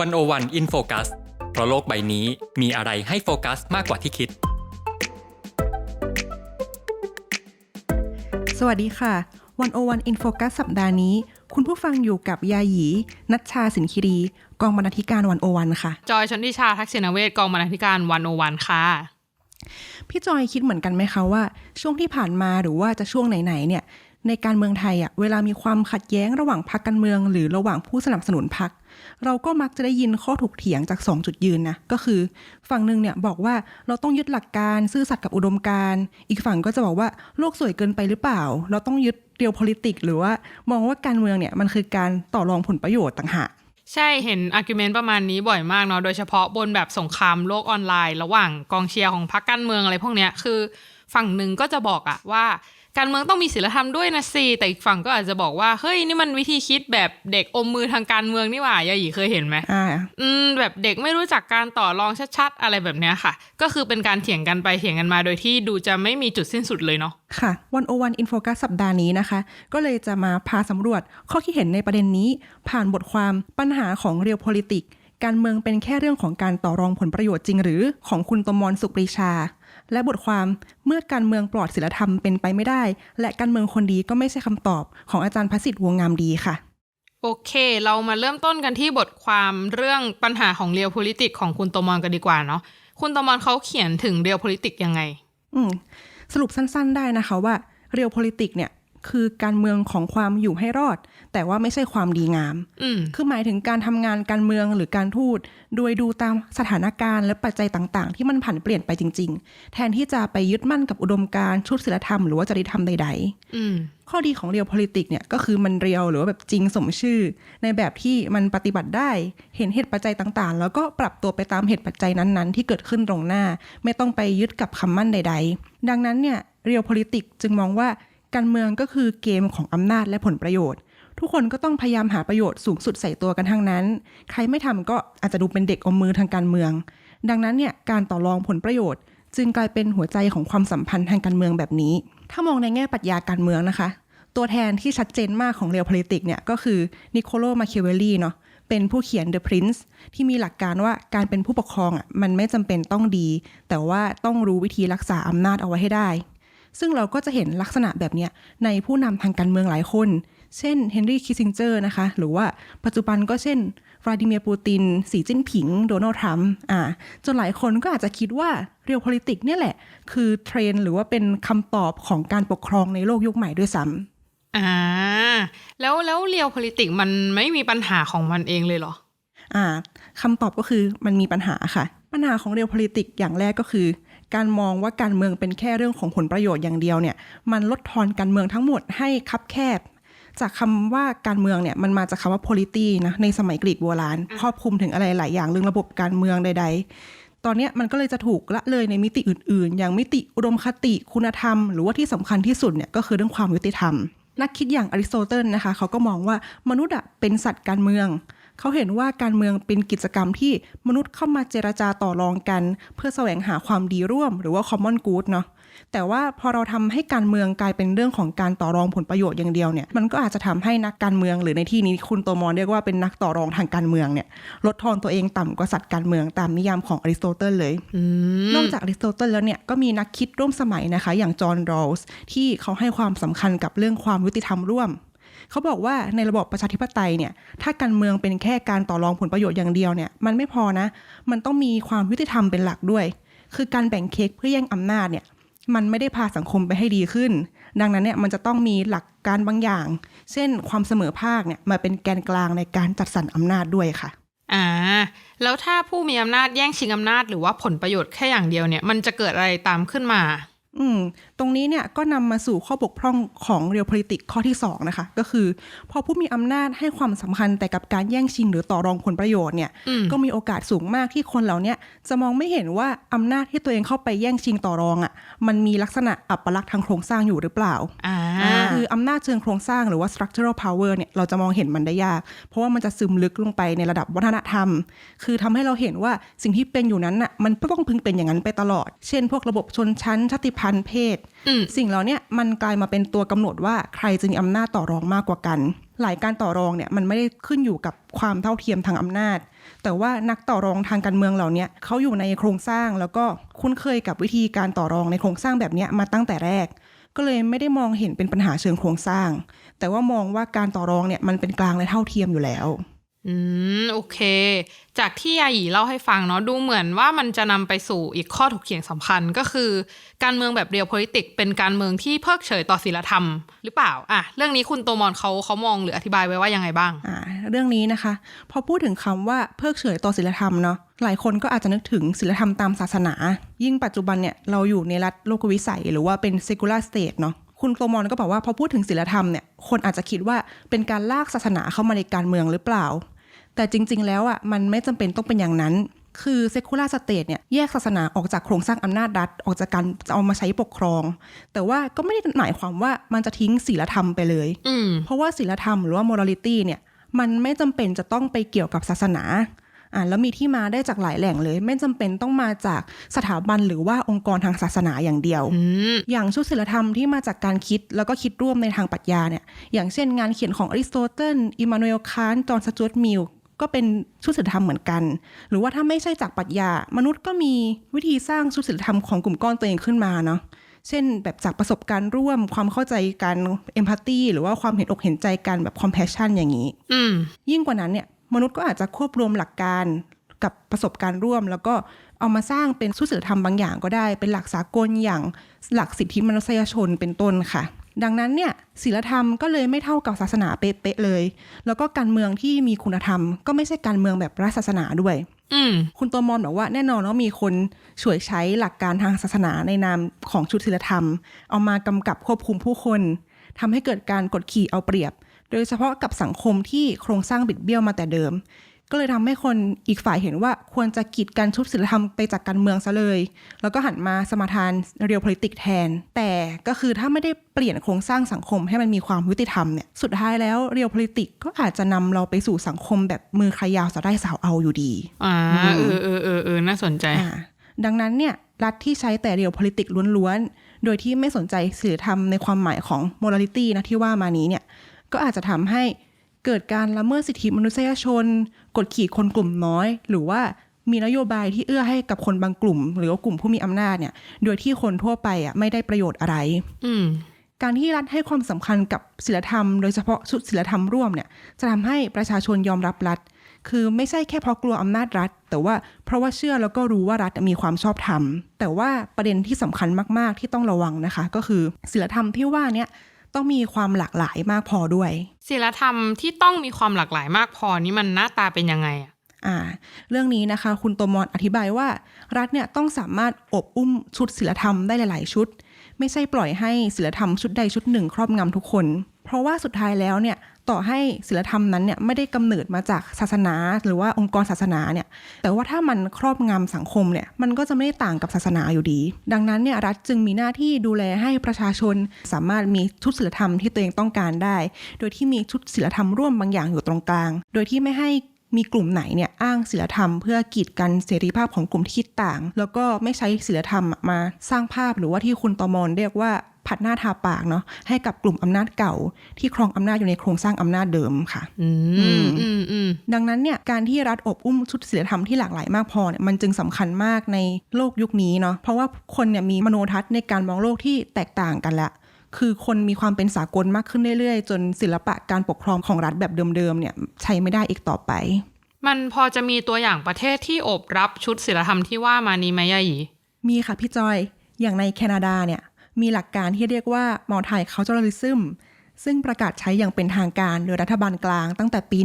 วันโอวันอินโฟกัสเพราะโลกใบนี้มีอะไรให้โฟกัสมากกว่าที่คิด สวัสดีค่ะ วันโอวันอินโฟกัสสัปดาห์นี้ คุณผู้ฟังอยู่กับยาหยี นัชชาสินคิรี กองบรรณาธิการวันโอวันค่ะ จอยชนทิชาทักษิณเวศกองบรรณาธิการวันโอวันค่ะ พี่จอยคิดเหมือนกันไหมคะว่า ช่วงที่ผ่านมาหรือว่าจะช่วงไหนๆเนี่ยในการเมืองไทยอะเวลามีความขัดแย้งระหว่างพรรคการเมือง หรือระหว่างผู้สนับสนุนพรรค เราก็มักจะได้ยินข้อถกเถียงจาก 2 จุดยืนนะก็คือฝั่งหนึ่งเนี่ยบอกว่าเราต้องยึดหลักการซื่อสัตย์กับอุดมการณ์ อีกฝั่งก็จะบอกว่าโลกสวยเกินไปหรือเปล่า เราต้องยึดเรียว politics หรือว่ามองว่าการเมืองเนี่ยมันคือการต่อรองผลประโยชน์ต่างหากใช่เห็นอาร์กิวเมนต์ประมาณนี้บ่อยมากเนาะโดยเฉพาะบนแบบสงครามโลกออนไลน์ ระหว่างกองเชียร์ของพรรคการเมืองอะไรพวกเนี้ยคือ ฝั่งหนึ่งก็จะบอกอะว่า การเมืองต้องมีศีลธรรมด้วยนะสิแต่อีกฝั่งก็อาจจะบอกว่าเฮ้ยนี่มันวิธีคิดแบบเด็กอมมือทางการเมืองนี่หว่ายาหยีเคยเห็นไหมอ่าอืมแบบเด็กไม่รู้จักการต่อรองชัดๆอะไรแบบเนี้ยค่ะ ก็คือเป็นการเถียงกันไปเถียงกันมาโดยที่ดูจะไม่มีจุดสิ้นสุดเลยเนาะค่ะวันโอวันอินโฟกัสสัปดาห์นี้นะคะ ก็เลยจะมาพาสำรวจข้อคิดเห็นในประเด็นนี้ ผ่านบทความปัญหาของเรียว politics การเมืองเป็นแค่เรื่องของการต่อรองผลประโยชน์จริงหรือของคุณตมรสุปรีชา และบทความเมื่อการเมืองปลอดศีลธรรมเป็นไปไม่ได้ และการเมืองคนดีก็ไม่ใช่คำตอบของอาจารย์พระสิทธิ์วงงามดีค่ะ โอเค เรามาเริ่มต้นกันที่บทความเรื่องปัญหาของเรียว politics ของคุณตมรกันดีกว่าเนาะคุณตมรเขาเขียนถึงเรียว politics ยังไง อืมสรุปสั้น ๆ ได้นะคะว่าเรียว politics เนี่ย คือการเมืองของความอยู่ให้รอด แต่ว่าไม่ใช่ความดีงามอืมคือหมายถึงการทำงานการเมืองหรือการทูต โดยดูตามสถานการณ์และปัจจัยต่างๆ ที่มันผันเปลี่ยนไปจริง ๆ แทนที่จะไปยึดมั่นกับอุดมการณ์ชุดศีลธรรมหรือว่าจริยธรรมใดอืมๆข้อดีของเรียว politics เนี่ยก็คือมันเรียวหรือว่าแบบจริงสมชื่อ ในแบบที่มันปฏิบัติได้เห็นเหตุปัจจัยต่างๆ แล้วก็ปรับตัวไปตามเหตุปัจจัยนั้นๆ ที่เกิดขึ้นตรงหน้า ไม่ต้องไปยึดกับคำมั่นใด ๆ ดังนั้นเนี่ยเรียว politics จึงมองว่า การเมืองก็คือเกมของอำนาจและผลประโยชน์ ทุกคนก็ต้องพยายามหาประโยชน์สูงสุดใส่ตัวกันทั้งนั้น ใครไม่ทำก็อาจจะดูเป็นเด็กอมมือทางการเมือง ดังนั้นเนี่ยการต่อรองผลประโยชน์ จึงกลายเป็นหัวใจของความสัมพันธ์ทางการเมืองแบบนี้ ถ้ามองในแง่ปรัชญาการเมืองนะคะ ตัวแทนที่ชัดเจนมากของเรียว politics เนี่ยก็คือนิโคโลมาเคเวลลีเนาะเป็นผู้เขียน The Prince ที่มีหลักการว่าการเป็นผู้ปกครองอะมันไม่จำเป็นต้องดี แต่ว่าต้องรู้วิธีรักษาอำนาจเอาไว้ให้ได้ ซึ่งเราก็จะเห็นลักษณะแบบเนี้ยในผู้นำทางการเมืองหลายคน เช่นเฮนรี่คิสซิงเจอร์นะคะ หรือว่าปัจจุบันก็เช่นวลาดิเมียร์ปูติน สีจิ้นผิง โดนัลด์ทรัมป์อ่าจนหลายคนก็อาจจะคิดว่าเรียล politics เนี่ยแหละ คือเทรนด์หรือว่าเป็นคำตอบของการปกครองในโลกยุคใหม่ด้วยซ้ำอ่า แล้วแล้วเรียว politics มันไม่มีปัญหาของมันเองเลยเหรอ อ่าคำตอบก็คือมันมีปัญหาค่ะ ปัญหาของเรียล politics อย่างแรกก็คือ การมองว่าการเมืองเป็นแค่เรื่องของผลประโยชน์อย่างเดียวเนี่ยมันลดทอนการเมืองทั้งหมดให้คับแคบจากคำว่าการเมืองเนี่ยมันมาจากคำว่า polity นะในสมัยกรีกโบราณครอบคลุมถึงอะไรหลายอย่างเรื่องระบบการเมืองใด ๆ ตอนนี้มันก็เลยจะถูกละเลยในมิติอื่น ๆ อย่างมิติอุดมคติคุณธรรม หรือว่าที่สำคัญที่สุดเนี่ยก็คือเรื่องความยุติธรรม นักคิดอย่างอริสโตเติลนะคะเขาก็มองว่ามนุษย์อะเป็นสัตว์การเมือง เขาเห็นว่าการเมืองเป็นกิจกรรมที่มนุษย์เข้ามาเจรจาต่อรองกัน เพื่อแสวงหาความดีร่วม หรือว่า common good เนาะแต่ว่าพอเราทำให้การเมืองกลายเป็นเรื่องของการต่อรองผลประโยชน์อย่างเดียวเนี่ยมันก็อาจจะทำให้นักการเมือง หรือในที่นี้คุณโตมอนเรียกว่าเป็นนักต่อรองทางการเมืองเนี่ยลดทอนตัวเองต่ำกว่าสัตว์การเมืองตามนิยามของอริสโตเติลเลยอืมนอกจากอริสโตเติลแล้วเนี่ยก็มีนักคิดร่วมสมัยนะคะ อย่างจอห์นโรสที่เขาให้ความสำคัญกับเรื่องความยุติธรรมร่วม เขาบอกว่าในระบอบประชาธิปไตยเนี่ยถ้าการเมืองเป็นแค่การต่อรองผลประโยชน์อย่างเดียวเนี่ยมันไม่พอนะมันต้องมีความยุติธรรมเป็นหลักด้วย คือการแบ่งเค้กเพื่อแย่งอำนาจเนี่ยมันไม่ได้พาสังคมไปให้ดีขึ้น ดังนั้นเนี่ยมันจะต้องมีหลักการบางอย่าง เช่นความเสมอภาคเนี่ยมาเป็นแกนกลางในการจัดสรรอำนาจด้วยค่ะอ่าแล้วถ้าผู้มีอำนาจแย่งชิงอำนาจหรือว่าผลประโยชน์แค่อย่างเดียวเนี่ย มันจะเกิดอะไรตามขึ้นมา อืม ตรงนี้เนี่ยก็นำมาสู่ข้อบกพร่องของเรียล politics ข้อที่2นะคะก็คือ พอผู้มีอำนาจให้ความสำคัญแต่กับการแย่งชิงหรือต่อรองผลประโยชน์เนี่ยอืมก็มีโอกาสสูงมากที่คนเหล่าเนี้ยจะมองไม่เห็นว่าอำนาจที่ตัวเองเข้าไปแย่งชิงต่อรองอะ่ะมันมีลักษณะอัปลักษณ์ทางโครงสร้างอยู่หรือเปล่าอ่าคืออำนาจเชิงโครงสร้างหรือว่า structural power เนี่ยเราจะมองเห็นมันได้ยาก เพราะว่ามันจะซึมลึกลงไปในระดับวัฒนธรรม คือทำให้เราเห็นว่าสิ่งที่เป็นอยู่นั้นน่ะมันก็ต้องพึงเป็นอย่างนั้นไปตลอด เช่น พวกระบบชนชั้นชาติพันธุ์เพศอืมสิ่งเหล่านี้มันกลายมาเป็นตัวกำหนดว่าใครจะมีอำนาจต่อรองมากกว่ากัน หลายการต่อรองเนี่ยมันไม่ได้ขึ้นอยู่กับความเท่าเทียมทางอำนาจ แต่ว่านักต่อรองทางการเมืองเหล่าเนี้ยเขาอยู่ในโครงสร้างแล้วก็คุ้นเคยกับวิธีการต่อรองในโครงสร้างแบบนี้มาตั้งแต่แรก ก็เลยไม่ได้มองเห็นเป็นปัญหาเชิงโครงสร้าง แต่ว่ามองว่าการต่อรองเนี่ยมันเป็นกลางและเท่าเทียมอยู่แล้ว อืม โอเค จากที่ยาหยีเล่าให้ฟังเนาะดูเหมือนว่ามันจะนำไปสู่อีกข้อถกเถียงสำคัญก็คือ การเมืองแบบเรียว p o l i t i c เป็นการเมืองที่เพิกเฉยต่อศีลธรรม หรือเปล่าอะเรื่องนี้คุณโตมอนเขาเขามองหรืออธิบายไว้ว่ายังไงบ้างอ่าเรื่องนี้นะคะ พอพูดถึงคำว่าเพิกเฉยต่อศีลธรรมเนาะหลายคนก็อาจจะนึกถึงศีลธรรมตามศาสนา ยิ่งปัจจุบันเนี่ยเราอยู่ในรัฐโลกวิสัย หรือว่าเป็น secular state เนาะคุณโตมอนก็บอกว่าพอพูดถึงศีลธรรมเนี่ยคนอาจจะคิดว่าเป็นการลากศาสนาเข้ามาในการเมืองหรือเปล่า แต่จริง ๆ แล้วอะมันไม่จำเป็นต้องเป็นอย่างนั้น คือ secular state เนี่ยแยกศาสนาออกจากโครงสร้างอำนาจรัฐออกจากการจะเอามาใช้ปกครอง แต่ว่าก็ไม่ได้หมายความว่ามันจะทิ้งศีลธรรมไปเลยอืมเพราะว่าศีลธรรมหรือว่า morality เนี่ยมันไม่จำเป็นจะต้องไปเกี่ยวกับศาสนาอ่าแล้วมีที่มาได้จากหลายแหล่งเลย ไม่จำเป็นต้องมาจากสถาบันหรือว่าองค์กรทางศาสนาอย่างเดียวอืมอย่างชุดศิลธรรมที่มาจากการคิดแล้วก็คิดร่วมในทางปรัชญาเนี่ยอย่างเช่นงานเขียนของอริสโตเติลอิมมานูเอลคานจอห์นสจวตมิล ก็เป็นชุดศิลธรรมเหมือนกัน หรือว่าถ้าไม่ใช่จากปรัชญามนุษย์ก็มีวิธีสร้างชุดศิลธรรมของกลุ่มก้อนตัวเองขึ้นมาเนาะเช่นแบบจากประสบการณ์ร่วมความเข้าใจกันเอมพัตตีหรือว่าความเห็นอกเห็นใจกันแบบคอมเพชชันอย่างนี้อืมยิ่งกว่านั้นเนี่ยมนุษย์ก็อาจจะควบรวมหลักการกับประสบการณ์ร่วม แล้วก็เอามาสร้างเป็นสุศิลธรรมบางอย่างก็ได้ เป็นหลักสากลอย่างหลักสิทธิมนุษยชนเป็นต้นค่ะ ดังนั้นเนี่ยศีลธรรมก็เลยไม่เท่ากับศาสนาเป๊ะๆเลย แล้วก็การเมืองที่มีคุณธรรม ก็ไม่ใช่การเมืองแบบรัฐศาสนาด้วยอืมคุณตัวมอนบอกว่าแน่นอนว่ามีคนช่วยใช้หลักการทางศาสนาในนามของชุดศีลธรรม เอามากำกับควบคุมผู้คนทำให้เกิดการกดขี่เอาเปรียบ โดยเฉพาะกับสังคมที่โครงสร้างบิดเบี้ยวมาแต่เดิม ก็เลยทำให้คนอีกฝ่ายเห็นว่าควรจะกีดกันชุดศีลธรรมไปจากการเมืองซะเลย แล้วก็หันมาสมาทานเรียล politics แทน แต่ก็คือถ้าไม่ได้เปลี่ยนโครงสร้างสังคมให้มันมีความยุติธรรมเนี่ยสุดท้ายแล้วเรียล politics ก็อาจจะนำเราไปสู่สังคมแบบมือใครยาวสาวได้สาวเอาอยู่ดีอ่าเออเออเออเออน่าสนใจอ่าดังนั้นเนี่ยรัฐที่ใช้แต่เรียว politics ล้วนๆ โดยที่ไม่สนใจศีลธรรมในความหมายของ morality นะที่ว่ามานี้เนี่ยก็อาจจะทำให้เกิดการละเมิดสิทธิมนุษยชน กดขี่คนกลุ่มน้อย หรือว่ามีนโยบายที่เอื้อให้กับคนบางกลุ่ม หรือว่ากลุ่มผู้มีอำนาจเนี่ย โดยที่คนทั่วไปอะไม่ได้ประโยชน์อะไร อืมการที่รัฐให้ความสำคัญกับศีลธรรม โดยเฉพาะชุดศีลธรรมร่วมเนี่ย จะทำให้ประชาชนยอมรับรัฐ คือไม่ใช่แค่เพราะกลัวอำนาจรัฐ แต่ว่าเพราะว่าเชื่อแล้วก็รู้ว่ารัฐมีความชอบธรรม แต่ว่าประเด็นที่สำคัญมาก ๆ ที่ต้องระวังนะคะ ก็คือศีลธรรมที่ว่าเนี่ย ต้องมีความหลากหลายมากพอด้วยศีลธรรมที่ต้องมีความหลากหลายมากพอนี่มันหน้าตาเป็นยังไงอะอ่า เรื่องนี้นะคะ คุณโตมอนอธิบายว่า รัฐเนี่ยต้องสามารถอบอุ้มชุดศีลธรรมได้หลาย ๆ ชุด ไม่ใช่ปล่อยให้ศีลธรรมชุดใดชุดหนึ่งครอบงำทุกคน เพราะว่าสุดท้ายแล้วเนี่ย ต่อให้ศีลธรรมนั้นเนี่ยไม่ได้กำเนิดมาจากศาสนา หรือว่าองค์กรศาสนาเนี่ยแต่ว่าถ้ามันครอบงำสังคมเนี่ยมันก็จะไม่ได้ต่างกับศาสนาอยู่ดี ดังนั้นเนี่ยรัฐจึงมีหน้าที่ดูแลให้ประชาชนสามารถมีชุดศีลธรรมที่ตัวเองต้องการได้ โดยที่มีชุดศีลธรรมร่วมบางอย่างอยู่ตรงกลาง โดยที่ไม่ให้มีกลุ่มไหนเนี่ยอ้างศีลธรรมเพื่อกีดกันเสรีภาพของกลุ่มที่คิดต่าง แล้วก็ไม่ใช้ศีลธรรมมาสร้างภาพหรือว่าที่คุณตอมอนเรียกว่า ผัดหน้าทาปากเนาะให้กับกลุ่มอำนาจเก่า ที่ครองอำนาจอยู่ในโครงสร้างอำนาจเดิมค่ะอืมอืมอืมดังนั้นเนี่ยการที่รัฐอบอุ้มชุดศีลธรรมที่หลากหลายมากพอเนี่ยมันจึงสำคัญมากในโลกยุคนี้เนาะเพราะว่าคนเนี่ยมีมโนทัศน์ในการมองโลกที่แตกต่างกันละคือคนมีความเป็นสากลมากขึ้นเรื่อยๆ จนศิลปะการปกครองของรัฐแบบเดิมๆเนี่ยใช้ไม่ได้อีกต่อไป มันพอจะมีตัวอย่างประเทศที่อบรับชุดศีลธรรมที่ว่ามานี้ไหมยาหยีมีค่ะพี่จอย อย่างในแคนาดาเนี่ย มีหลักการที่เรียกว่า multiculturalism ซึ่งประกาศใช้อย่างเป็นทางการโดยรัฐบาลกลางตั้งแต่ปี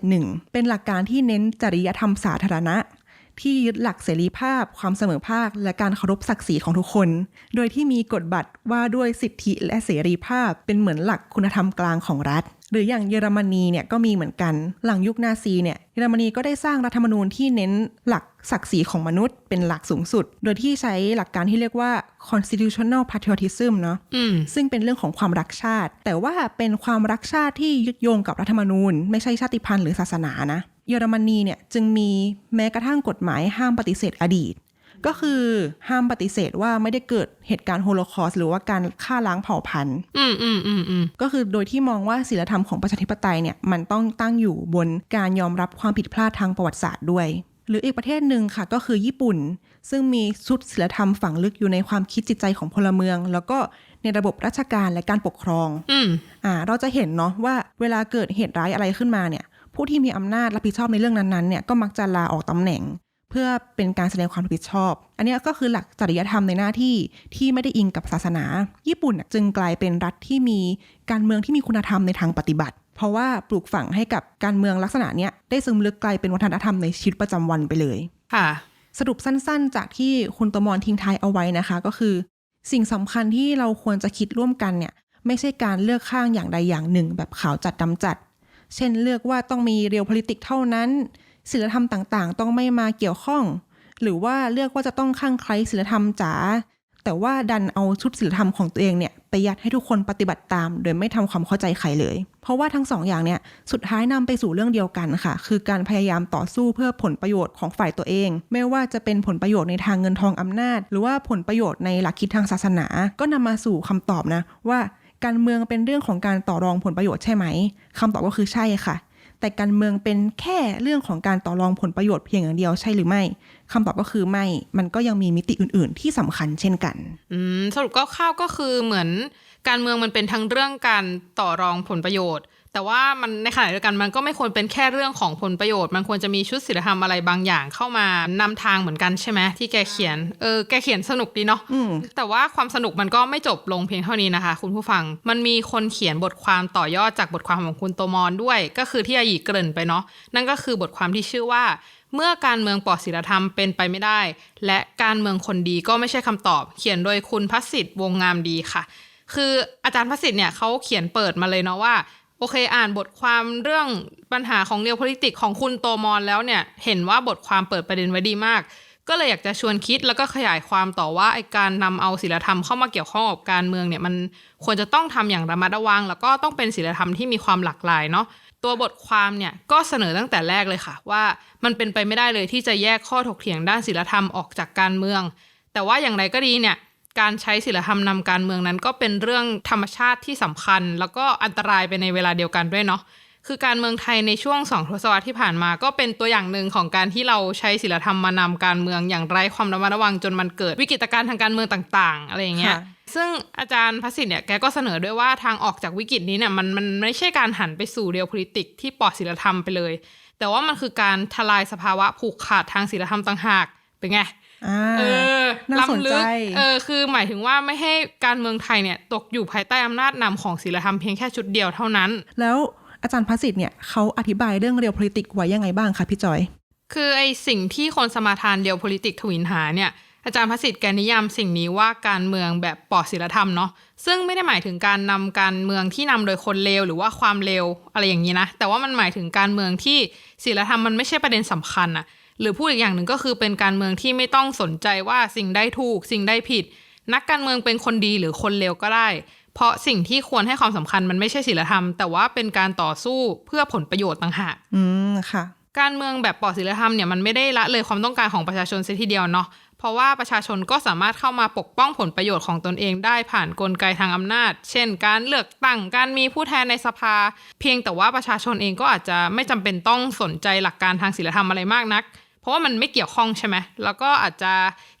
1971 เป็นหลักการที่เน้นจริยธรรมสาธารณะ ที่ยึดหลักเสรีภาพ ความเสมอภาค และการเคารพศักดิ์ศรีของทุกคน โดยที่มีกฎบัตรว่าด้วยสิทธิและเสรีภาพ เป็นเหมือนหลักคุณธรรมกลางของรัฐ หรืออย่างเยอรมนีเนี่ยก็มีเหมือนกัน หลังยุคนาซีเนี่ยเยอรมนีก็ได้สร้างรัฐธรรมนูญที่เน้นหลักศักดิ์ศรีของมนุษย์เป็นหลักสูงสุด โดยที่ใช้หลักการที่เรียกว่า constitutional patriotism เนาะซึ่งเป็นเรื่องของความรักชาติ แต่ว่าเป็นความรักชาติที่ยึดโยงกับรัฐธรรมนูญ ไม่ใช่ชาติพันธุ์หรือศาสนานะ เยอรมนีเนี่ยจึงมีแม้กระทั่งกฎหมายห้ามปฏิเสธอดีต ก็คือห้ามปฏิเสธว่าไม่ได้เกิดเหตุการณ์โฮโลคอสต์หรือว่าการฆ่าล้างเผ่าพันธุ์อืมอืมอืมอืมก็คือโดยที่มองว่าศีลธรรมของประชาธิปไตยเนี่ยมันต้องตั้งอยู่บนการยอมรับความผิดพลาดทางประวัติศาสตร์ด้วย หรืออีกประเทศหนึ่งค่ะก็คือญี่ปุ่น ซึ่งมีชุดศีลธรรมฝังลึกอยู่ในความคิดจิตใจของพลเมือง แล้วก็ในระบบราชการและการปกครอง อืมอ่า เราจะเห็นเนาะว่าเวลาเกิดเหตุร้ายอะไรขึ้นมาเนี่ย ผู้ที่มีอำนาจรับผิดชอบในเรื่องนั้นๆเนี่ยก็มักจะลาออกตำแหน่ง เพื่อเป็นการแสดงความรับผิดชอบ อันเนี้ยก็คือหลักจริยธรรมในหน้าที่ที่ไม่ได้อิงกับศาสนา ญี่ปุ่นน่ะจึงกลายเป็นรัฐที่มีการเมืองที่มีคุณธรรมในทางปฏิบัติ เพราะว่าปลูกฝังให้กับการเมืองลักษณะเนี้ยได้ซึมลึกกลายเป็นวัฒนธรรมในชีวิตประจำวันไปเลยค่ะสรุปสั้นๆ จากที่คุณตมรทิ้งท้ายเอาไว้นะคะก็คือ สิ่งสำคัญที่เราควรจะคิดร่วมกันเนี่ยไม่ใช่การเลือกข้างอย่างใดอย่างหนึ่ง แบบขาวจัดดำจัด เช่นเลือกว่าต้องมีเรียว politics เท่านั้นศีลธรรมต่างๆ ต้องไม่มาเกี่ยวข้อง หรือว่าเลือกว่าจะต้องข้างใครศีลธรรมจ๋าแต่ว่าดันเอาชุดศีลธรรมของตัวเองเนี่ยไปยัดให้ทุกคนปฏิบัติตาม โดยไม่ทำความเข้าใจใครเลย เพราะว่าทั้งสองอย่างเนี่ยสุดท้ายนำไปสู่เรื่องเดียวกันค่ะ คือการพยายามต่อสู้เพื่อผลประโยชน์ของฝ่ายตัวเอง ไม่ว่าจะเป็นผลประโยชน์ในทางเงินทองอำนาจ หรือว่าผลประโยชน์ในหลักคิดทางศาสนา ก็นำมาสู่คำตอบนะว่า การเมืองเป็นเรื่องของการต่อรองผลประโยชน์ใช่ไหมคำตอบก็คือใช่ค่ะ แต่การเมืองเป็นแค่เรื่องของการต่อรองผลประโยชน์เพียงอย่างเดียวใช่หรือไม่คำตอบก็คือไม่ มันก็ยังมีมิติอื่น ๆ ที่สำคัญเช่นกันอืมสรุปก็ข้าวก็คือเหมือนการเมืองมันเป็นทั้งเรื่องการต่อรองผลประโยชน์ แต่ว่ามันในขณะเดียวกันมันก็ไม่ควรเป็นแค่เรื่องของผลประโยชน์ มันควรจะมีชุดศีลธรรมอะไรบางอย่างเข้ามานำทางเหมือนกันใช่ไหมที่แกเขียนเออแกเขียนสนุกดีเนาะอืมแต่ว่าความสนุกมันก็ไม่จบลงเพียงเท่านี้นะคะ คุณผู้ฟังมันมีคนเขียนบทความต่อยอดจากบทความของคุณโตมอนด้วย ก็คือที่อายีเกริ่นไปเนาะนั่นก็คือบทความที่ชื่อว่าเมื่อการเมืองปลอดศีลธรรมเป็นไปไม่ได้ และการเมืองคนดีก็ไม่ใช่คำตอบ เขียนโดยคุณพัสิทธิ์วงงามดีค่ะ คืออาจารย์พัสิทธิ์เนี่ยเขาเขียนเปิดมาเลยเนาะว่า โอเคอ่านบทความเรื่องปัญหาของเรียว politics ของคุณโตมอนแล้วเนี่ย เห็นว่าบทความเปิดประเด็นไว้ดีมาก ก็เลยอยากจะชวนคิดแล้วก็ขยายความต่อว่าไอการนำเอาศีลธรรมเข้ามาเกี่ยวข้องกับการเมืองเนี่ยมันควรจะต้องทำอย่างระมัดระวัง แล้วก็ต้องเป็นศีลธรรมที่มีความหลากหลายเนาะตัวบทความเนี่ยก็เสนอตั้งแต่แรกเลยค่ะ ว่ามันเป็นไปไม่ได้เลยที่จะแยกข้อถกเถียงด้านศีลธรรมออกจากการเมือง แต่ว่าอย่างไรก็ดีเนี่ย การใช้ศีลธรรมนำการเมืองนั้นก็เป็นเรื่องธรรมชาติที่สำคัญ แล้วก็อันตรายไปในเวลาเดียวกันด้วยเนาะคือการเมืองไทยในช่วงสองทศวรรษที่ผ่านมาก็เป็นตัวอย่างหนึ่งของการที่เราใช้ศีลธรรมมานำการเมืองอย่างไร้ความระมัดระวังจนมันเกิดวิกฤตการณ์ทางการเมืองต่างๆ อะไรอย่างเงี้ยค่ะซึ่งอาจารย์พระสิทธิ์เนี่ยแกก็เสนอด้วยว่าทางออกจากวิกฤตนี้เนี่ยมันมันไม่ใช่การหันไปสู่เรียว politics ที่ปลอดศีลธรรมไปเลย แต่ว่ามันคือการทลายสภาวะผูกขาดทางศีลธรรมต่างหากเป็นไงอ่า เออน่าสนล้ำลึใจกเออคือหมายถึงว่าไม่ให้การเมืองไทยเนี่ยตกอยู่ภายใต้อำนาจนำของศีลธรรมเพียงแค่ชุดเดียวเท่านั้น แล้วอาจารย์พัสิทธิ์เนี่ยเขาอธิบายเรื่องเรียว politics ไว้ยังไงบ้างคะพี่จอย คือไอสิ่งที่คนสมาทานเดียว politics ทวินหาเนี่ยอาจารย์พระสิทธิ์แกนิยามสิ่งนี้ว่าการเมืองแบบปลอดศีลธรรมเนาะซึ่งไม่ได้หมายถึงการนำการเมืองที่นำโดยคนเลวหรือว่าความเลวอะไรอย่างนี้นะ แต่ว่ามันหมายถึงการเมืองที่ศีลธรรมมันไม่ใช่ประเด็นสำคัญอะ หรือพูดอีกอย่างหนึ่งก็คือเป็นการเมืองที่ไม่ต้องสนใจว่าสิ่งใดถูก สิ่งใดผิด นักการเมืองเป็นคนดีหรือคนเลวก็ได้ เพราะสิ่งที่ควรให้ความสำคัญมันไม่ใช่ศีลธรรม แต่ว่าเป็นการต่อสู้เพื่อผลประโยชน์ต่างหากอืมค่ะ การเมืองแบบปลอดศีลธรรมเนี่ยมันไม่ได้ละเลยความต้องการของประชาชนเสียทีเดียวเนาะเพราะว่าประชาชนก็สามารถเข้ามาปกป้องผลประโยชน์ของตนเองได้ผ่านนกลไกทางอำนาจ เช่น การเลือกตั้ง การมีผู้แทนในสภา เพียงแต่ว่าประชาชนเองก็อาจจะไม่จำเป็นต้องสนใจหลักการทางศีลธรรมอะไรมากนักเพ ราะว่ามันไม่เกี่ยวข้องใช่ไหมแล้วก็อาจจะ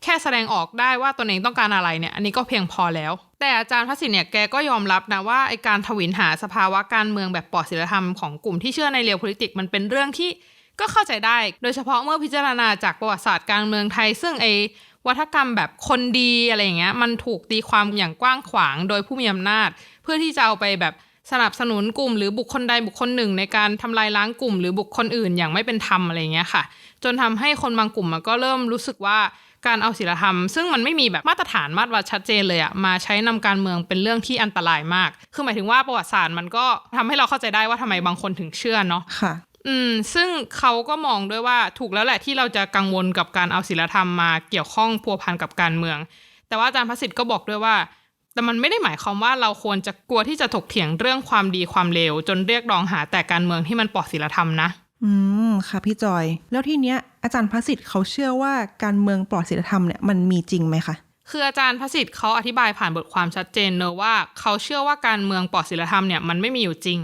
แค่แสดงออกได้ว่าตนเองต้องการอะไรเนี่ย อันนี้ก็เพียงพอแล้ว แต่อาจารย์พระสิทธิ์เนี่ยแกก็ยอมรับนะว่าไอการทวินหาสภาวะการเมืองแบบปลอดศีลธรรมของกลุ่มที่เชื่อในเรียว p o l i t i c มันเป็นเรื่องที่ก็เข้าใจได้ โดยเฉพาะเมื่อพิจารณาจากประวัติศาสตร์การเมืองไทย ซึ่งไอวัฒกรรมแบบคนดีอะไรอย่างเงี้ยมันถูกตีความอย่างกว้างขวางโดยผู้มีอำนาจ เพื่อที่จะเอาไปแบบ สนับสนุนกลุ่มหรือบุคคลใดบุคคลหนึ่ง ในการทำลายล้างกลุ่ม หรือบุคคลอื่นอย่างไม่เป็นธรรมอะไรอย่างเงี้ยค่ะ จนทำให้คนบางกลุ่มมันก็เริ่มรู้สึกว่าการเอาศีลธรรม ซึ่งมันไม่มีแบบมาตรฐานมาตรวัดชัดเจนเลยอะมาใช้นำการเมืองเป็นเรื่องที่อันตรายมาก คือหมายถึงว่าประวัติศาสตร์มันก็ทำให้เราเข้าใจได้ว่าทำไมบางคนถึงเชื่อเนาะค่ะ อืม ซึ่งเขาก็มองด้วยว่าถูกแล้วแหละที่เราจะกังวลกับการเอาศีลธรรมมาเกี่ยวข้องพัวพันกับการเมือง แต่ว่าอาจารย์พระสิทธิ์ก็บอกด้วยว่า แต่มันไม่ได้หมายความว่าเราควรจะกลัวที่จะถกเถียงเรื่องความดีความเลวจนเรียกร้องหาแต่การเมืองที่มันปลอดศีลธรรมนะ อืมค่ะพี่จอย แล้วทีเนี้ยออาจารย์พระสิทธิ์เขาเชื่อว่าการเมืองปลอดศีลธรรมเนี่ยมันมีจริงไหมคะคืออาจารย์พระสิทธิ์เขาอธิบายผ่านบทความชัดเจนเนอะว่าเขาเชื่อว่าการเมืองปลอดศีลธรรมเนี่ยมันไม่มีอยู่จริง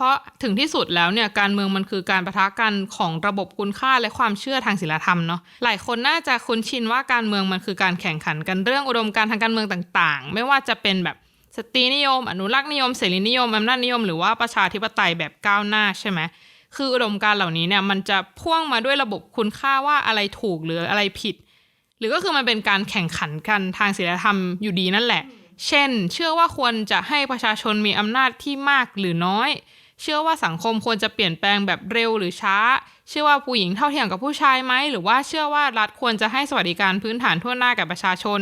เพราะถึงที่สุดแล้วเนี่ยการเมืองมันคือการประทะกันของระบบคุณค่าและความเชื่อทางศีลธรรมเนาะหลายคนน่าจะคุ้นชินว่าการเมืองมันคือการแข่งขันกันเรื่องอุดมการทางการเมืองต่างๆ ไม่ว่าจะเป็นแบบสตรีนิยม อนุรักษ์นิยมเสรีนิยมอำนาจนิยมหรือว่าประชาธิปไตยแบบก้าวหน้าใช่ไหมคืออุดมการเหล่านี้เนี่ยมันจะพ่วงมาด้วยระบบคุณค่าว่าอะไรถูกหรืออะไรผิด หรือก็คือมันเป็นการแข่งขันกันทางศีลธรรมอยู่ดีนั่นแหละ เช่น เชื่อว่าควรจะให้ประชาชนมีอำนาจที่มากหรือน้อย เชื่อว่าสังคมควรจะเปลี่ยนแปลงแบบเร็วหรือช้า เชื่อว่าผู้หญิงเท่าเทียมกับผู้ชายไหม หรือว่าเชื่อว่ารัฐควรจะให้สวัสดิการพื้นฐานทั่วหน้ากับประชาชน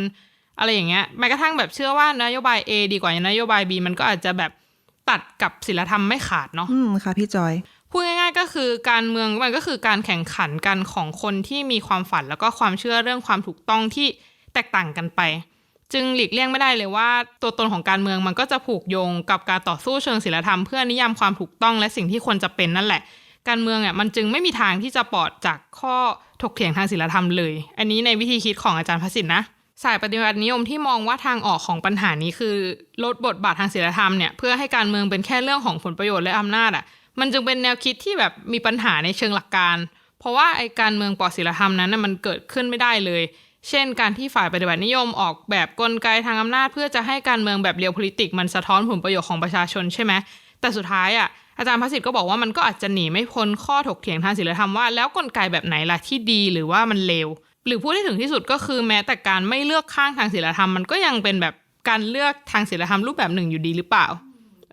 อะไรอย่างเงี้ยแม้กระทั่งแบบเชื่อว่านโยบาย A ดีกว่านโยบาย B มันก็อาจจะแบบตัดกับศีลธรรมไม่ขาดเนาะอืมค่ะพี่จอยพูดง่ายๆก็คือการเมืองมันก็คือการแข่งขันกันของคนที่มีความฝันแล้วก็ความเชื่อเรื่องความถูกต้องที่แตกต่างกันไป จึงหลีกเลี่ยงไม่ได้เลยว่า ตัวตนของการเมืองมันก็จะผูกโยงกับการต่อสู้เชิงศีลธรรมเพื่อนิยามความถูกต้องและสิ่งที่ควรจะเป็นนั่นแหละ การเมืองเนี่ยมันจึงไม่มีทางที่จะปลอดจากข้อถกเถียงทางศีลธรรมเลย อันนี้ในวิธีคิดของอาจารย์พระสิทธิ์นะสายปฏิบัตินิยมที่มองว่าทางออกของปัญหานี้คือ ลดบทบาททางศีลธรรมเนี่ยเพื่อให้การเมืองเป็นแค่เรื่องของผลประโยชน์และอำนาจอะมันจึงเป็นแนวคิดที่แบบมีปัญหาในเชิงหลักการ เพราะว่าไอการเมืองปลอดศีลธรรมนั้นนะมันเกิดขึ้นไม่ได้เลย เช่น การที่ฝ่ายปฏิบัตินิยมออกแบบกลไกทางอำนาจ เพื่อจะให้การเมืองแบบเรียว politics มันสะท้อนผลประโยชน์ของประชาชนใช่ไหมแต่สุดท้ายอะอาจารย์พระสิทธิ์ก็บอกว่ามันก็อาจจะหนีไม่พ้นข้อถกเถียงทางศีลธรรมว่าแล้วกลไกแบบไหนล่ะที่ดีหรือว่ามันเลวหรือพูดที่ถึงที่สุดก็คือแม้แต่การไม่เลือกข้างทางศีลธรรมมันก็ยังเป็นแบบการเลือกทางศีลธรรมรูปแบบหนึ่งอยู่ดีหรือเปล่า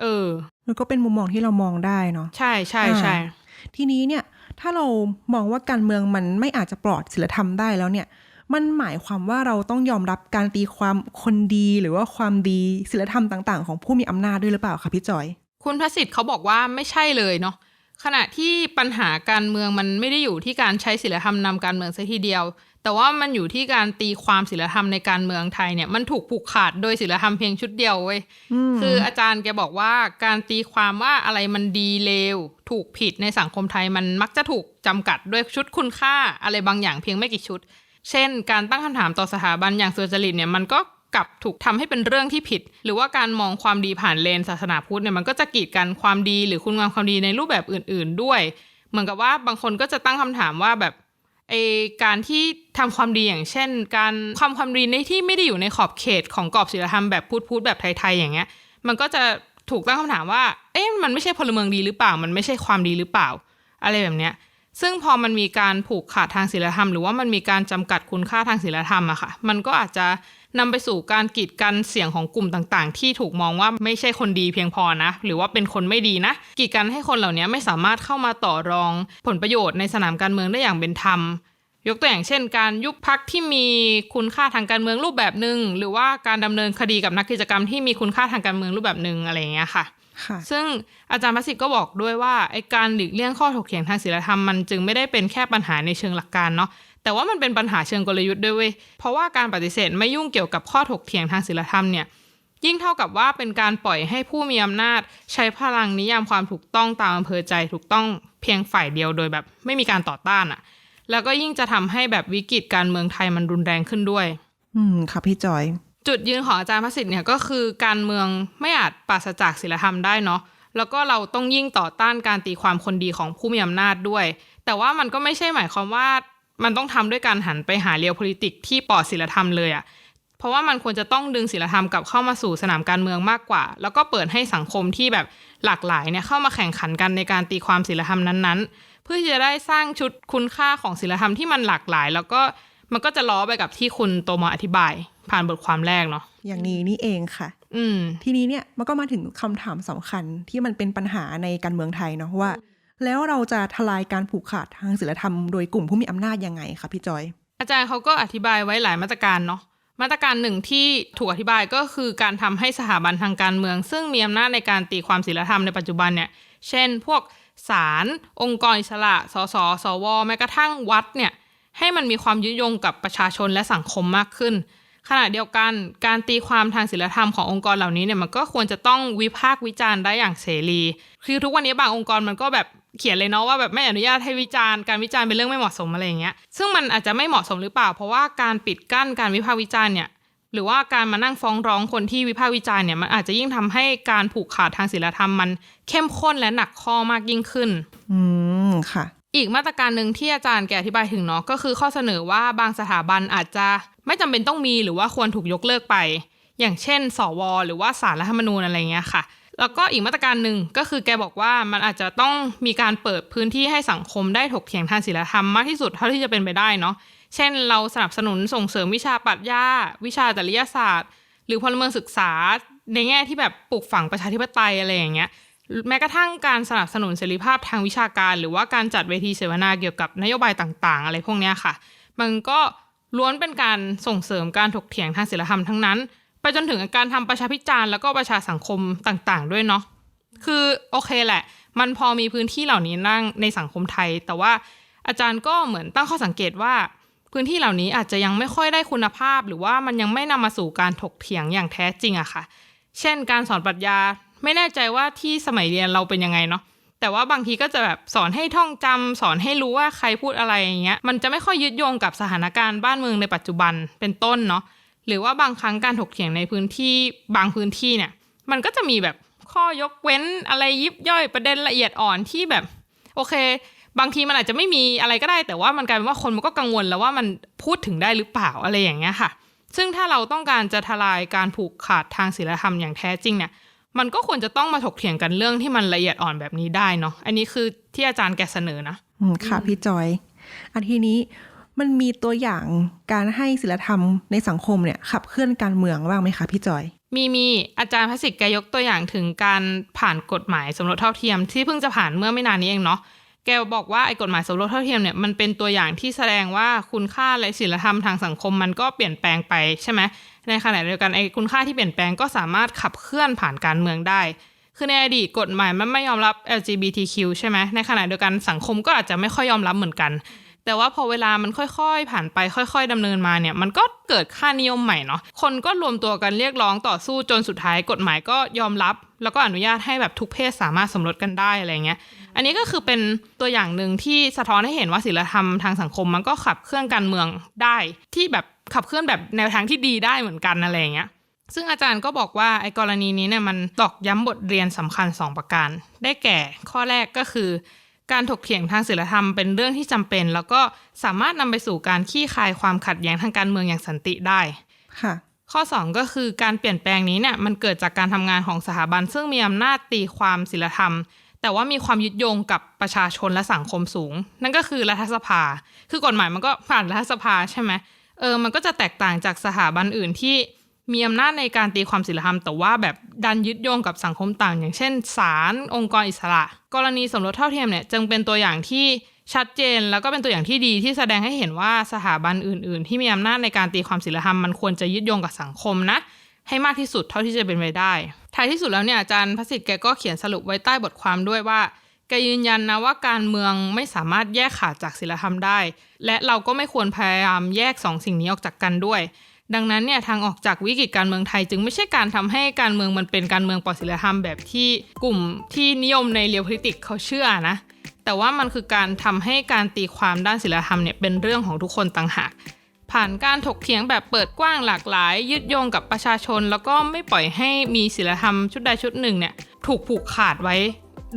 เออ มันก็เป็นมุมมองที่เรามองได้เนาะใช่ใช่ใช่อ่าทีนี้เนี่ย ถ้าเรามองว่าการเมืองมันไม่อาจจะปลอดศีลธรรมได้แล้วเนี่ย มันหมายความว่าเราต้องยอมรับการตีความคนดีหรือว่าความดีศีลธรรมต่าง ๆ ของผู้มีอำนาจด้วยหรือเปล่าคะพี่จอย คุณพระสิทธิ์เขาบอกว่าไม่ใช่เลยเนาะขณะที่ปัญหาการเมืองมันไม่ได้อยู่ที่การใช้ศีลธรรมนำการเมืองซะทีเดียว แต่ว่ามันอยู่ที่การตีความศีลธรรมในการเมืองไทยเนี่ยมันถูกผูกขาดโดยศีลธรรมเพียงชุดเดียวเว้ยมคืออาจารย์แกบอกว่าการตีความว่าอะไรมันดีเลวถูกผิดในสังคมไทยมันมักจะถูกจำกัดด้วยชุดคุณค่าอะไรบางอย่างเพียงไม่กี่ชุด เช่น การตั้งคำถามต่อสถาบันอย่างสุจริตเนี่ยมันก็กลับถูกทำให้เป็นเรื่องที่ผิด หรือว่าการมองความดีผ่านเลนศาสนาพุทธเนี่ยมันก็จะกีดกันความดีหรือคุณงามความดีในรูปแบบอื่น ๆ ด้วย เหมือนกับว่าบางคนก็จะตั้งคำถามว่าแบบไอการที่ทำความดีอย่างเช่น การความความดีในที่ไม่ได้อยู่ในขอบเขตของกรอบศีลธรรมแบบพุทธพุทธแบบไทยๆอย่างเงี้ย มันก็จะถูกตั้งคำถามว่า เอ๊ะมันไม่ใช่พลเมืองดีหรือเปล่า มันไม่ใช่ความดีหรือเปล่า อะไรแบบเนี้ย ซึ่งพอมันมีการผูกขาดทางศีลธรรม หรือว่ามันมีการจำกัดคุณค่าทางศีลธรรมอะค่ะ มันก็อาจจะนำไปสู่การกีดกันเสียงของกลุ่มต่างๆ ที่ถูกมองว่าไม่ใช่คนดีเพียงพอนะ หรือว่าเป็นคนไม่ดีนะ กีดกันให้คนเหล่านี้ไม่สามารถเข้ามาต่อรองผลประโยชน์ในสนามการเมืองได้อย่างเป็นธรรม ยกตัวอย่างเช่น การยุบพักที่มีคุณค่าทางการเมืองรูปแบบหนึ่งหรือว่าการดำเนินคดีกับนักกิจกรรมที่มีคุณค่าทางการเมืองรูปแบบหนึ่งอะไรอย่างเงี้ยค่ะ ซึ่งอาจารย์ประสิทธิ์ก็บอกด้วยว่าไอการหลีกเลี่ยงข้อถกเถียงทางศีลธรรมมันจึงไม่ได้เป็นแค่ปัญหาในเชิงหลักการเนาะแต่ว่ามันเป็นปัญหาเชิงกลยุทธ์ด้วยเว้ยเพราะว่าการปฏิเสธไม่ยุ่งเกี่ยวกับข้อถกเถียงทางศีลธรรมเนี่ยยิ่งเท่ากับว่าเป็นการปล่อยให้ผู้มีอำนาจ ใช้พลังนิยามความถูกต้องตามอำเภอใจถูกต้องเพียงฝ่ายเดียวโดยแบบ ไม่มีการต่อต้านอะแล้วก็ยิ่งจะทำให้แบบวิกฤตการเมืองไทยมันรุนแรงขึ้นด้วย อืมค่ะพี่จอย จุดยืนของอาจารย์พระสิทธิ์เนี่ยก็คือการเมืองไม่อาจปราศจากศีลธรรมได้เนาะแล้วก็เราต้องยิ่งต่อต้านการตีความคนดีของผู้มีอำนาจด้วย แต่ว่ามันก็ไม่ใช่หมายความว่ามันต้องทำด้วยการหันไปหาเรียว politic ที่ปลอดศีลธรรมเลยอะเพราะว่ามันควรจะต้องดึงศีลธรรมกลับเข้ามาสู่สนามการเมืองมากกว่า แล้วก็เปิดให้สังคมที่แบบหลากหลายเนี่ยเข้ามาแข่งขันกันในการตีความศีลธรรมนั้นๆ เพื่อที่จะได้สร้างชุดคุณค่าของศีลธรรมที่มันหลากหลาย แล้วก็ มันก็จะล้อไปกับที่คุณโตมาอธิบาย ผ่านบทความแรกเนาะอย่างนี้นี่เองค่ะ อืม ทีนี้เนี่ยมันก็มาถึงคำถามสำคัญที่มันเป็นปัญหาในการเมืองไทยเนาะว่า แล้วเราจะทลายการผูกขาดทางศีลธรรมโดยกลุ่มผู้มีอำนาจยังไงคะพี่จอย อาจารย์เขาก็อธิบายไว้หลายมาตรการเนาะมาตรการหนึ่งที่ถูกอธิบายก็คือการทำให้สถาบันทางการเมือง ซึ่งมีอำนาจในการตีความศีลธรรมในปัจจุบันเนี่ย เช่น พวกศาลองค์กรอิสระสสสวแม้กระทั่งวัดเนี่ย ให้มันมีความยึดโยงกับประชาชนและสังคมมากขึ้น ขณะเดียวกันการตีความทางศีลธรรมขององค์กรเหล่านี้เนี่ยมันก็ควรจะต้องวิพากษ์วิจารณ์ได้อย่างเสรี คือทุกวันนี้บางองค์กรมันก็แบบเขียนเลยเนาะว่าแบบไม่อนุญาตให้วิจารณ์การวิจารณ์เป็นเรื่องไม่เหมาะสมอะไรอย่างเงี้ย ซึ่งมันอาจจะไม่เหมาะสมหรือเปล่า เพราะว่าการปิดกั้นการวิพากษ์วิจารณ์เนี่ยหรือว่าการมานั่งฟ้องร้องคนที่วิพากษ์วิจารณ์เนี่ยมันอาจจะยิ่งทำให้การผูกขาดทางศีลธรรมมันเข้มข้นและหนักข้อมากยิ่งขึ้น อืมค่ะ อีกมาตรการหนึ่งที่อาจารย์แกอธิบายถึงเนาะก็คือข้อเสนอว่าบางสถาบันอาจจะไม่จำเป็นต้องมีหรือว่าควรถูกยกเลิกไป อย่างเช่น สว หรือว่าสารรัฐธรรมนูญอะไรเงี้ยค่ะ แล้วก็อีกมาตรการหนึ่งก็คือแกบอกว่ามันอาจจะต้องมีการเปิดพื้นที่ให้สังคมได้ถกเถียงทางศีลธรรมมากที่สุดเท่าที่จะเป็นไปได้เนาะเช่น เราสนับสนุนส่งเสริมวิชาปรัชญาวิชาจริยศาสตร์ หรือพลเมืองศึกษาในแง่ที่แบบปลูกฝังประชาธิปไตยอะไรอย่างเงี้ย แม้กระทั่งการสนับสนุนเสรีภาพทางวิชาการ หรือว่าการจัดเวทีเสวนาเกี่ยวกับนโยบายต่าง ๆ อะไรพวกนี้ค่ะ มันก็ล้วนเป็นการส่งเสริมการถกเถียงทางศีลธรรมทั้งนั้น ไปจนถึงการทำประชาพิจารณ์แล้วก็ประชาสังคมต่างๆ ด้วยเนาะคือโอเคแหละ มันพอมีพื้นที่เหล่านี้นั่งในสังคมไทย แต่ว่าอาจารย์ก็เหมือนตั้งข้อสังเกตว่า พื้นที่เหล่านี้อาจจะยังไม่ค่อยได้คุณภาพ หรือว่ามันยังไม่นำมาสู่การถกเถียงอย่างแท้จริงอะค่ะ เช่น การสอนปรัชญา ไม่แน่ใจว่าที่สมัยเรียนเราเป็นยังไงเนาะแต่ว่าบางทีก็จะแบบสอนให้ท่องจำสอนให้รู้ว่าใครพูดอะไรอย่างเงี้ยมันจะไม่ค่อยยึดโยงกับสถานการณ์บ้านเมืองในปัจจุบันเป็นต้นเนาะหรือว่าบางครั้งการถกเถียงในพื้นที่บางพื้นที่เนี่ย มันก็จะมีแบบข้อยกเว้นอะไรยิบย่อยประเด็นละเอียดอ่อนที่แบบ โอเค บางทีมันอาจจะไม่มีอะไรก็ได้ แต่ว่ามันกลายเป็นว่าคนมันก็กังวลแล้วว่ามันพูดถึงได้หรือเปล่าอะไรอย่างเงี้ยค่ะ ซึ่งถ้าเราต้องการจะทลายการผูกขาดทางศีลธรรมอย่างแท้จริงเนี่ย มันก็ควรจะต้องมาถกเถียงกันเรื่องที่มันละเอียดอ่อนแบบนี้ได้เนาะอันนี้คือที่อาจารย์แกเสนอนะอืมค่ะพี่จอยอันทีนี้มันมีตัวอย่างการให้ศิลธรรมในสังคมเนี่ยขับเคลื่อนการเมืองบ้างไหมคะพี่จอย มีมีอาจารย์พระสิทธิ์แกยกตัวอย่างถึงการผ่านกฎหมายสมรสเท่าเทียมที่เพิ่งจะผ่านเมื่อไม่นานนี้เองเนาะแกบอกว่าไอ้กฎหมายสมรสเท่าเทียมเนี่ยมันเป็นตัวอย่างที่แสดงว่าคุณค่าและศีลธรรมทางสังคมมันก็เปลี่ยนแปลงไปใช่ไหม ในขณะเดียวกันไอ้คุณค่าที่เปลี่ยนแปลงก็สามารถขับเคลื่อนผ่านการเมืองได้ คือในอดีตกฎหมายมันไม่ยอมรับ LGBTQ ใช่ไหมในขณะเดียวกันสังคมก็อาจจะไม่ค่อยยอมรับเหมือนกัน แต่ว่าพอเวลามันค่อยๆ ผ่านไปค่อยๆดำเนินมาเนี่ยมันก็เกิดค่านิยมใหม่เนาะคนก็รวมตัวกันเรียกร้องต่อสู้จนสุดท้ายกฎหมายก็ยอมรับ แล้วก็อนุญาตให้แบบทุกเพศสามารถสมรสกันได้อะไรเงี้ยอันนี้ก็คือเป็นตัวอย่างหนึ่งที่สะท้อนให้เห็นว่าศีลธรรมทางสังคมมันก็ขับเคลื่อนการเมืองได้ที่แบบ ขับเคลื่อนแบบแนวทางที่ดีได้เหมือนกันอะไรเงี้ยซึ่งอาจารย์ก็บอกว่าไอ้กรณีนี้เนี่ยมันตอกย้ำบทเรียนสำคัญ 2 ประการ ได้แก่ข้อแรกก็คือ การถกเถียงทางศีลธรรมเป็นเรื่องที่จำเป็น แล้วก็สามารถนำไปสู่การขี้คายความขัดแย้งทางการเมืองอย่างสันติได้ค่ะข้อ 2 ก็คือการเปลี่ยนแปลงนี้เนี่ยมันเกิดจากการทำงานของสถาบัน ซึ่งมีอำนาจตีความศีลธรรม แต่ว่ามีความยึดโยงกับประชาชนและสังคมสูง นั่นก็คือรัฐสภา คือกฎหมายมันก็ผ่านรัฐสภาใช่ไหม เออมันก็จะแตกต่างจากสถาบันอื่นที่มีอำนาจในการตีความศีลธรรม แต่ว่าแบบดันยึดโยงกับสังคมต่าง อย่างเช่นศาลองค์กรอิสระ กรณีสมรสเท่าเทียมเนี่ยจึงเป็นตัวอย่างที่ชัดเจนแล้วก็เป็นตัวอย่างที่ดีที่แสดงให้เห็นว่าสถาบันอื่น ๆ ที่มีอำนาจในการตีความศีลธรรมมันควรจะยึดโยงกับสังคมนะ ให้มากที่สุดเท่าที่จะเป็นไปได้ท้ายที่สุดแล้วเนี่ยอาจารย์พระสิทธิ์แกก็เขียนสรุปไว้ใต้บทความด้วยว่า แกยืนยันนะว่าการเมืองไม่สามารถแยกขาดจากศีลธรรมได้ และเราก็ไม่ควรพยายามแยกสองสิ่งนี้ออกจากกันด้วย ดังนั้นเนี่ยทางออกจากวิกฤตการเมืองไทย จึงไม่ใช่การทำให้การเมืองมันเป็นการเมืองปลอดศีลธรรมแบบที่กลุ่มที่นิยมในเรียวพลิติกเขาเชื่อนะแต่ว่ามันคือการทำให้การตีความด้านศีลธรรมเนี่ยเป็นเรื่องของทุกคนต่างหากผ่านการถกเถียงแบบเปิดกว้างหลากหลาย ยึดโยงกับประชาชน แล้วก็ไม่ปล่อยให้มีศีลธรรมชุดใดชุดหนึ่งเนี่ยถูกผูกขาดไว้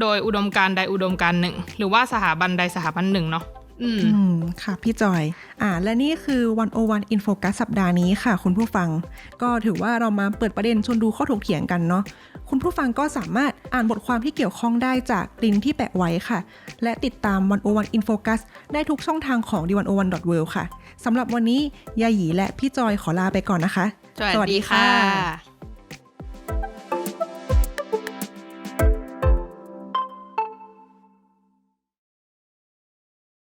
โดยอุดมการณ์ใดอุดมการณ์หนึ่ง หรือว่าสถาบันใดสถาบันหนึ่งเนาะอืมอืมค่ะ พี่จอย อ่า และนี่คือวันโอวันอินโฟกัสสัปดาห์นี้ค่ะ คุณผู้ฟัง ก็ถือว่าเรามาเปิดประเด็นชวนดูข้อถกเถียงกันเนาะ คุณผู้ฟังก็สามารถอ่านบทความที่เกี่ยวข้องได้จากลิงก์ที่แปะไว้ค่ะ และติดตามวันโอวันอินโฟกัสได้ทุกช่องทางของ d 1 0 1 w o r l d ค่ะ สำหรับวันนี้ยาหยีและพี่จอยขอลาไปก่อนนะคะ สวัสดีค่ะ